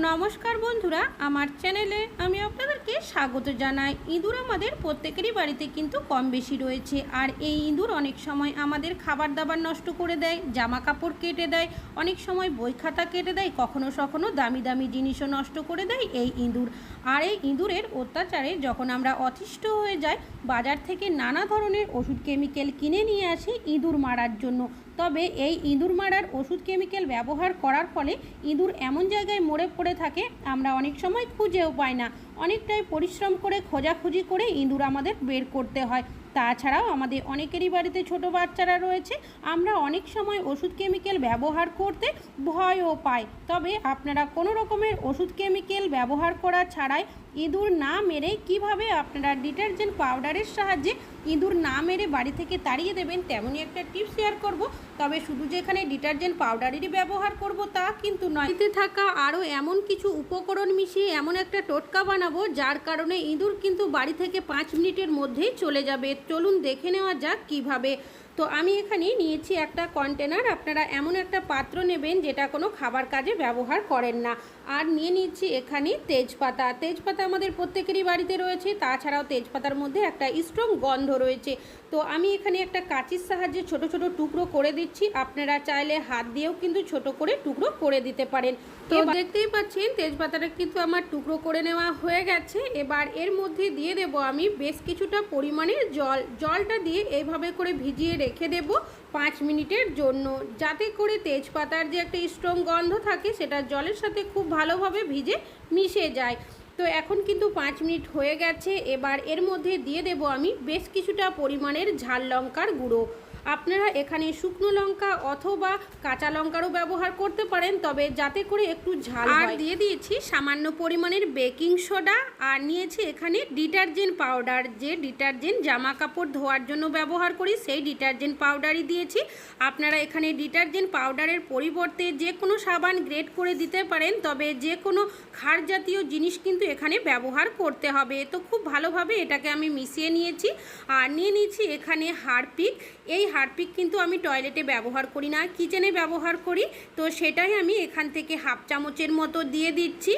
নমস্কার বন্ধুরা, আমার চ্যানেলে আমি আপনাদেরকে স্বাগত জানাই। ইঁদুর আমাদের প্রত্যেকেরই বাড়িতে কিন্তু কম বেশি রয়েছে, আর এই ইঁদুর অনেক সময় আমাদের খাবার দাবার নষ্ট করে দেয় জামা কাপড় কেটে দেয়, অনেক সময় বই খাতা কেটে দেয়, কখনো সখনো দামি দামি জিনিসও নষ্ট করে দেয় এই ইঁদুর। আর এই ইঁদুরের অত্যাচারে যখন আমরা অতিষ্ঠ হয়ে যাই, বাজার থেকে নানা ধরনের ওষুধ, কেমিক্যাল কিনে নিয়ে আসি ইঁদুর মারার জন্য। তবে এই ইঁদুর মারার ওষুধ কেমিক্যাল ব্যবহার করার ফলে ইঁদুর এমন জায়গায় মরে পড়ে থাকে, আমরা অনেক সময় খুঁজেও পাই না। অনেকটাই পরিশ্রম করে খোঁজাখুঁজি করে ইঁদুর আমাদের বের করতে হয়। তাছাড়াও আমাদের অনেকেরই বাড়িতে ছোট বাচ্চারা রয়েছে। আমরা অনেক সময় ওষুধ কেমিক্যাল ব্যবহার করতে ভয়ও পাই। তবে আপনারা কোনো রকমের ওষুধ কেমিক্যাল ব্যবহার করা ছাড়াই ইঁদুর না মেরে কীভাবে আপনারা ডিটারজেন্ট পাউডারের সাহায্যে ইঁদুর না মেরে বাড়ি থেকে তাড়িয়ে দেবেন তেমনই একটা টিপস শেয়ার করব। তবে শুধু যে এখানে ডিটারজেন্ট পাউডারেরই ব্যবহার করব তা কিন্তু নয়। থাকা আরও এমন কিছু উপকরণ মিশিয়ে এমন একটা টোটকা বানাবো যার কারণে ইঁদুর কিন্তু বাড়ি থেকে পাঁচ মিনিটের মধ্যেই চলে যাবে। চলুন দেখে নেওয়া যাক কীভাবে তো আমি এখানে নিয়েছি একটা কন্টেনার আপনারা এমন একটা পাত্র নেবেন যেটা কোনো খাবার কাজে ব্যবহার করেন না। আর নিয়ে নিচ্ছি এখানে তেজপাতা। তেজপাতা আমাদের প্রত্যেকেরই বাড়িতে রয়েছে। তাছাড়াও তেজপাতার মধ্যে একটা স্ট্রং গন্ধ রয়েছে। তো আমি এখানে একটা কাঁচির সাহায্যে ছোট ছোট টুকরো করে দিচ্ছি। আপনারা চাইলে হাত দিয়েও কিন্তু ছোট করে টুকরো করে দিতে পারেন। তো দেখতেই পাচ্ছেন তেজপাতাটা কিন্তু আমার টুকরো করে নেওয়া হয়ে গেছে। এবার এর মধ্যে দিয়ে দেব আমি বেশ কিছুটা পরিমাণের জল। জলটা দিয়ে এইভাবে করে ভিজিয়ে রেখে দেব পাঁচ মিনিটের জন্য। যাতে করে তেজপাতার যে একটা স্ট্রং গন্ধ থাকে, সেটা জলের সাথে খুব ভালোভাবে ভিজে মিশে যায়। তো এখন কিন্তু পাঁচ মিনিট হয়ে গেছে, এবার এর মধ্যে দিয়ে দেব আমি বেশ কিছুটা পরিমাণের ঝাল লঙ্কার গুঁড়ো। আপনারা এখানে শুকনো লঙ্কা অথবা কাঁচা লঙ্কারও ব্যবহার করতে পারেন তবে যাতে করে একটু ঝাল আর দিয়ে দিয়েছি সামান্য পরিমাণের বেকিং সোডা আর নিয়েছি এখানে ডিটারজেন্ট পাউডার। যে ডিটারজেন্ট জামা কাপড় ধোয়ার জন্য ব্যবহার করি সেই ডিটারজেন্ট পাউডারই দিয়েছি। আপনারা এখানে ডিটারজেন্ট পাউডারের পরিবর্তে যে কোনো সাবান গ্রেড করে দিতে পারেন তবে যে কোনো খার জাতীয় জিনিস কিন্তু এখানে ব্যবহার করতে হবে। তো খুব ভালোভাবে এটাকে আমি মিশিয়ে নিয়েছি। আর নিয়ে নিয়েছি এখানে হারপিক এই হারপিক কিন্তু আমি টয়লেটে ব্যবহার করি না। কিচেনে ব্যবহার করি? তো সেটাই আমি এখান থেকে হাফ চামচের মতো দিয়ে দিচ্ছি।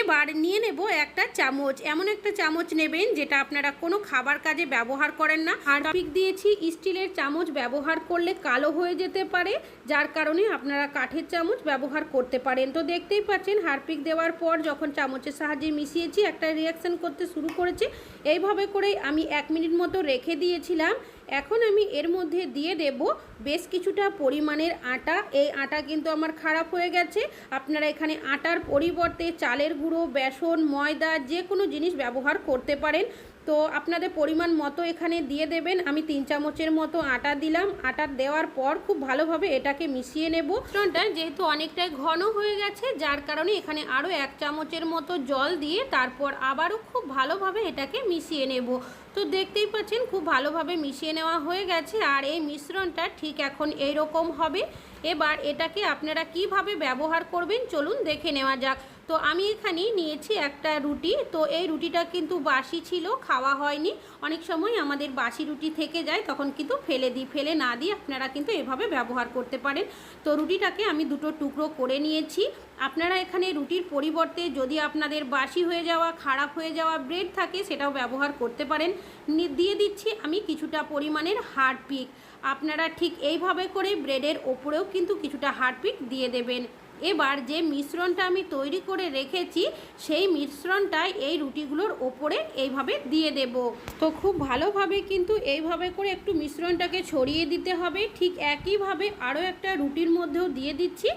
এবার নিয়ে নেব একটা চামচ। এমন একটা চামচ নেবেন যেটা আপনারা কোনো খাবার কাজে ব্যবহার করেন না। হারপিক দিয়েছি স্টিলের চামচ ব্যবহার করলে কালো হয়ে যেতে পারে, যার কারণে আপনারা কাঠের চামচ ব্যবহার করতে পারেন। তো দেখতেই পাচ্ছেন, হারপিক দেওয়ার পর যখন চামচের সাহায্যে মিশিয়েছি, একটা রিয়াকশান করতে শুরু করেছে। এইভাবে করেই আমি এক মিনিট মতো রেখে দিয়েছিলাম। এখন আমি এর মধ্যে দিয়ে দেব বেশ কিছুটা পরিমাণের আটা। এই আটা কিন্তু আমার খারাপ হয়ে গেছে। আপনারা এখানে আটার পরিবর্তে চালের গুঁড়ো, বেসন, ময়দা, যে কোনো জিনিস ব্যবহার করতে পারেন। তো আপনাদের পরিমাণ মতো এখানে দিয়ে দেবেন। আমি তিন চামচের মতো আটা দিলাম। আটা দেওয়ার পর খুব ভালোভাবে এটাকে মিশিয়ে নেব। মিশ্রণটা যেহেতু অনেকটাই ঘন হয়ে গেছে, যার কারণে এখানে আরও এক চামচের মতো জল দিয়ে তারপর আবারও খুব ভালোভাবে এটাকে মিশিয়ে নেব। তো দেখতেই পাচ্ছেন, খুব ভালোভাবে মিশিয়ে নেওয়া হয়ে গেছে আর এই মিশ্রণটা ঠিক এখন এই রকম হবে। এবার এটাকে আপনারা কীভাবে ব্যবহার করবেন, চলুন দেখে নেওয়া যাক। তো আমি এখানে নিয়েছি একটা রুটি। তো এই রুটিটা কিন্তু বাসি ছিল, খাওয়া হয়নি। অনেক সময় আমাদের বাসি রুটি থেকে যায়, তখন কিন্তু ফেলে দিই। ফেলে না দিয়ে আপনারা কিন্তু এভাবে ব্যবহার করতে পারেন। তো রুটিটাকে আমি দুটো টুকরো করে নিয়েছি। আপনারা এখানে রুটির পরিবর্তে যদি আপনাদের বাসি হয়ে যাওয়া, খারাপ হয়ে যাওয়া ব্রেড থাকে, সেটাও ব্যবহার করতে পারেন। দিয়ে দিচ্ছি আমি কিছুটা পরিমাণের হার্ডপিক আপনারা ঠিক এইভাবে করে ব্রেডের ওপরেও কিন্তু কিছুটা হার্ডপিক দিয়ে দেবেন। এবার যে মিশ্রণটা আমি তৈরি করে রেখেছি, সেই মিশ্রণটাই এই রুটিগুলোর ওপরে এইভাবে দিয়ে দেব। তো খুব ভালোভাবে কিন্তু এইভাবে করে একটু মিশ্রণটাকে ছড়িয়ে দিতে হবে। ঠিক একইভাবে আরও একটা রুটির মধ্যেও দিয়ে দিচ্ছি।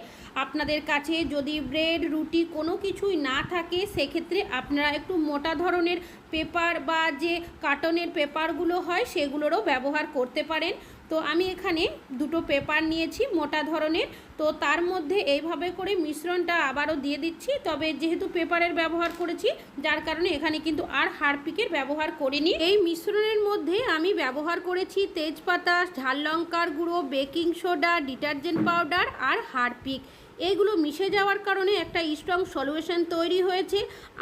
আপনাদের কাছে যদি ব্রেড, রুটি কোনো কিছুই না থাকে, সেক্ষেত্রে আপনারা একটু মোটা ধরনের পেপার বা যে কার্টনের পেপারগুলো হয়, সেগুলোরও ব্যবহার করতে পারেন। তো আমি এখানে দুটো পেপার নিয়েছি মোটা ধরনের। তো তার মধ্যে এইভাবে করে মিশ্রণটা আবারও দিয়ে দিচ্ছি। তবে যেহেতু পেপারের ব্যবহার করেছি, যার কারণে এখানে কিন্তু আর হারপিকের ব্যবহার করিনি। এই মিশ্রণের মধ্যে আমি ব্যবহার করেছি তেজপাতা, ঝাল লঙ্কার গুঁড়ো, বেকিং সোডা, ডিটারজেন্ট পাউডার আর হারপিক। এইগুলো মিশে যাওয়ার কারণে একটা স্ট্রং সলিউশন তৈরি হয়েছে।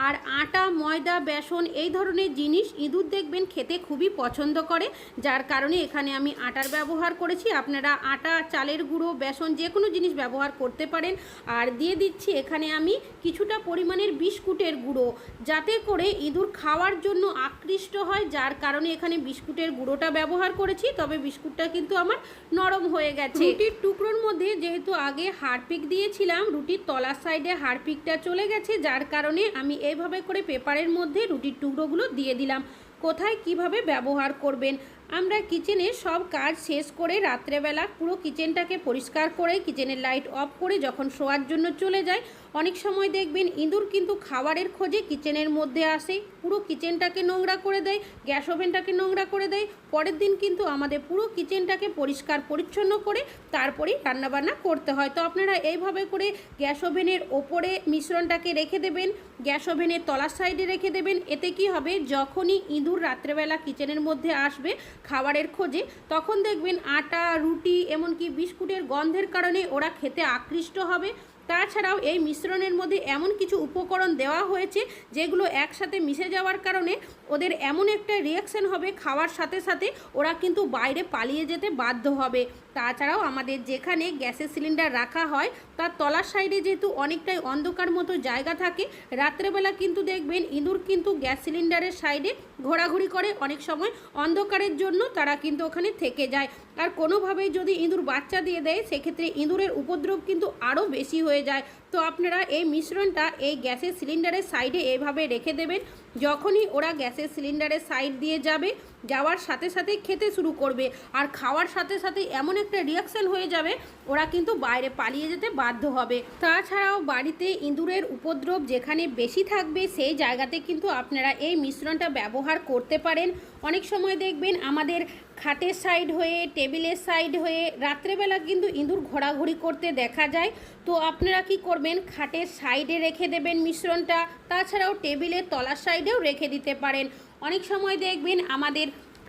আর আটা, ময়দা, বেসন এই ধরনের জিনিস ইঁদুর দেখবেন খেতে খুবই পছন্দ করে। যার কারণে এখানে আমি আটার ব্যবহার করেছি। আপনারা আটা, চালের গুঁড়ো, বেসন যে কোনো জিনিস ব্যবহার করতে পারেন। আর দিয়ে দিচ্ছি এখানে আমি কিছুটা পরিমাণের বিস্কুটের গুঁড়ো। যাতে করে ইঁদুর খাওয়ার জন্য আকৃষ্ট হয়। যার কারণে এখানে বিস্কুটের গুঁড়োটা ব্যবহার করেছি। তবে বিস্কুটটা কিন্তু আমার নরম হয়ে গেছে। রুটির টুকরোর মধ্যে যেহেতু আগে হারপিক দিয়েছিলাম রুটির তলার সাইডে হাড়পিকটা চলে গেছে, যার কারণে আমি এইভাবে করে পেপারের মধ্যে রুটির টুকরোগুলো দিয়ে দিলাম। কোথায় কীভাবে ব্যবহার করবেন? আমরা কিচেনের সব কাজ শেষ করে রাত্রেবেলা পুরো কিচেনটাকে পরিষ্কার করে কিচেনের লাইট অফ করে যখন শোয়ার জন্য চলে যায় অনেক সময় দেখবেন ইঁদুর কিন্তু খাবারের খোঁজে কিচেনের মধ্যে আসে। পুরো কিচেনটাকে নোংরা করে দেয়, গ্যাস ওভেনটাকে নোংরা করে দেয়। পরের দিন কিন্তু আমাদের পুরো কিচেনটাকে পরিষ্কার পরিচ্ছন্ন করে তারপরেই রান্নাবান্না করতে হয়। তো আপনারা এইভাবে করে গ্যাস ওভেনের ওপরে মিশ্রণটাকে রেখে দেবেন, গ্যাস ওভেনের তলার সাইডে রেখে দেবেন। এতে কি হবে? যখনই ইঁদুর রাত্রেবেলা কিচেনের মধ্যে আসবে খাবারের খোঁজে, তখন দেখবেন আটা, রুটি, এমনকি বিস্কুটের গন্ধের কারণে ওরা খেতে আকৃষ্ট হবে। তাছাড়াও এই মিশ্রণের মধ্যে এমন কিছু উপকরণ দেওয়া হয়েছে, যেগুলো একসাথে মিশে যাওয়ার কারণে ওদের এমন একটা রিয়াকশান হবে, খাওয়ার সাথে সাথে ওরা কিন্তু বাইরে পালিয়ে যেতে বাধ্য হবে। তাছাড়াও আমাদের যেখানে গ্যাসের সিলিন্ডার রাখা হয়, তার তলার সাইডে যেহেতু অনেকটাই অন্ধকার মতো জায়গা থাকে, রাত্রেবেলা কিন্তু দেখবেন ইঁদুর কিন্তু গ্যাস সিলিন্ডারের সাইডে ঘোরাঘুরি করে। অনেক সময় অন্ধকারের জন্য তারা কিন্তু ওখানে থেকে যায়। আর কোনোভাবেই যদি ইঁদুর বাচ্চা দিয়ে দেয়, সেক্ষেত্রে ইঁদুরের উপদ্রব কিন্তু আরও বেশি হয়ে যায়। তো আপনারা এই মিশ্রণটা এই গ্যাসের সিলিন্ডারের সাইডে এইভাবে রেখে দেবেন। যখনই ওরা গ্যাসের সিলিন্ডারের সাইড দিয়ে যাবে, যাওয়ার সাথে সাথে খেতে শুরু করবে। আর খাওয়ার সাথে সাথে এমন একটা রিয়াকশান হয়ে যাবে, ওরা কিন্তু বাইরে পালিয়ে যেতে বাধ্য হবে। তাছাড়াও বাড়িতে ইঁদুরের উপদ্রব যেখানে বেশি থাকবে, সেই জায়গাতে কিন্তু আপনারা এই মিশ্রণটা ব্যবহার করতে পারেন। অনেক সময় দেখবেন আমাদের খাটের সাইড হয়ে টেবিলের সাইড হয়ে, রাত্রেবেলা কিন্তু ইঁদুর ঘোরাঘুরি করতে দেখা যায়। তো আপনারা কি করবেন? খাটের সাইডে রেখে দেবেন মিশ্রণটা। তাছাড়াও টেবিলের তলার সাইডেও রেখে দিতে পারেন। অনেক সময় দেখবেন আমাদের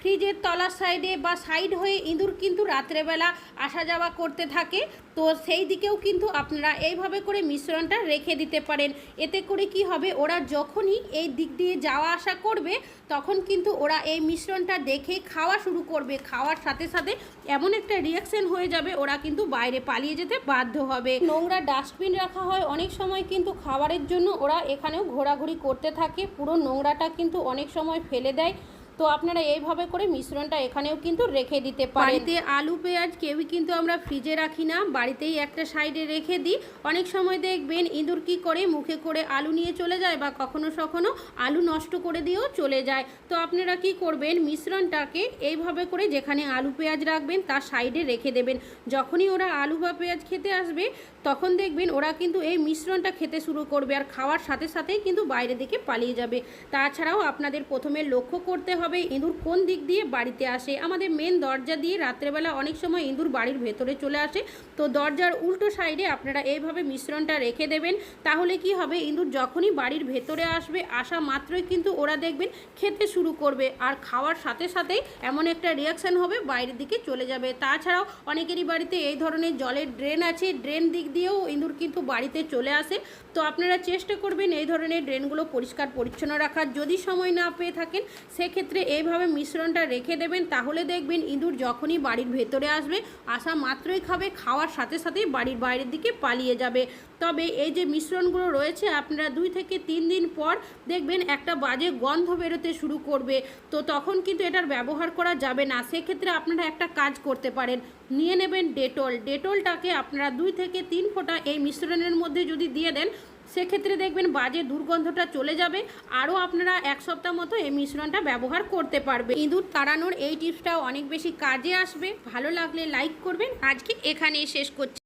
ফ্রিজের তলার সাইডে বা সাইড হয়ে ইঁদুর কিন্তু রাত্রেবেলা আসা যাওয়া করতে থাকে। তো সেই দিকেও কিন্তু আপনারা এইভাবে করে মিশ্রণটা রেখে দিতে পারেন। এতে করে কি হবে, ওরা যখনই এই দিক দিয়ে যাওয়া আসা করবে, তখন কিন্তু ওরা এই মিশ্রণটা দেখে খাওয়া শুরু করবে। খাওয়ার সাথে সাথে এমন একটা রিয়াকশন হয়ে যাবে, ওরা কিন্তু বাইরে পালিয়ে যেতে বাধ্য হবে। নোংরা ডাস্টবিন রাখা হয়, অনেক সময় কিন্তু খাবারের জন্য ওরা এখানেও ঘোরাঘুরি করতে থাকে। পুরো নোংরাটা কিন্তু অনেক সময় ফেলে দেয়। তো আপনারা এইভাবে করে মিশ্রণটা এখানেও কিন্তু রেখে দিতে পারেন। বাড়িতে আলু, পেঁয়াজ কেউই কিন্তু আমরা ফ্রিজে রাখি না। বাড়িতেই একটা সাইডে রেখে দিই। অনেক সময় দেখবেন ইঁদুর কি করে মুখে করে আলু নিয়ে চলে যায় বা কখনো সখনো আলু নষ্ট করে দিয়েও চলে যায়। তো আপনারা কি করবেন, মিশ্রণটাকে এইভাবে করে যেখানে আলু, পেঁয়াজ রাখবেন তার সাইডে রেখে দেবেন। যখনই ওরা আলু বা পেঁয়াজ খেতে আসবে, তখন দেখবেন ওরা কিন্তু এই মিশ্রণটা খেতে শুরু করবে আর খাওয়ার সাথে সাথেই কিন্তু বাইরে দিকে পালিয়ে যাবে। তাছাড়াও আপনাদের প্রথমে লক্ষ্য করতে হবে ইঁদুর কোন দিক দিয়ে বাড়িতে আসে? আমাদের মেন দরজা দিয়ে রাত্রেবেলা অনেক সময় ইঁদুর বাড়ির ভেতরে চলে আসে। তো দরজার উল্টো সাইডে আপনারা এইভাবে মিশ্রণটা রেখে দেবেন। তাহলে কি হবে? ইঁদুর যখনই বাড়ির ভেতরে আসবে, আসা মাত্রই কিন্তু ওরা দেখবেন খেতে শুরু করবে। আর খাওয়ার সাথে সাথেই এমন একটা রিয়াকশান হবে, বাইরের দিকে চলে যাবে। তাছাড়াও অনেকেরই বাড়িতে এই ধরনের জলের ড্রেন আছে। ড্রেন দিক দিয়েও ইঁদুর কিন্তু বাড়িতে চলে আসে। তো আপনারা চেষ্টা করবেন এই ধরনের ড্রেনগুলো পরিষ্কার পরিচ্ছন্ন রাখার। যদি সময় না পেয়ে থাকেন, সেক্ষেত্রে এইভাবে মিশ্রণটা রেখে দেবেন, তাহলে দেখবেন ইঁদুর যখনই বাড়ির ভেতরে আসবে আসা মাত্রই খাবে, খাওয়ার সাথে সাথেই বাড়ির বাইরের দিকে পালিয়ে যাবে। তবে এই যে মিশ্রণগুলো রয়েছে, আপনারা দুই থেকে তিন দিন পর দেখবেন একটা বাজে গন্ধ বেরোতে শুরু করবে। তো তখন কিন্তু এটার ব্যবহার করা যাবে না। সেক্ষেত্রে আপনারা একটা কাজ করতে পারেন, নিয়ে নেবেন ডেটল। ডেটলটাকে আপনারা দুই থেকে তিন ফোঁটা এই মিশ্রণের মধ্যে যদি দিয়ে দেন সেক্ষেত্রে দেখবেন বাজে দুর্গন্ধটা চলে যাবে। আরও আপনারা এক সপ্তাহ মতো এই মিশ্রণটা ব্যবহার করতে পারবে ইঁদুর তাড়ানোর এই টিপসটা অনেক বেশি কাজে আসবে। ভালো লাগলে লাইক করবেন। আজকে এখানেই শেষ করছি।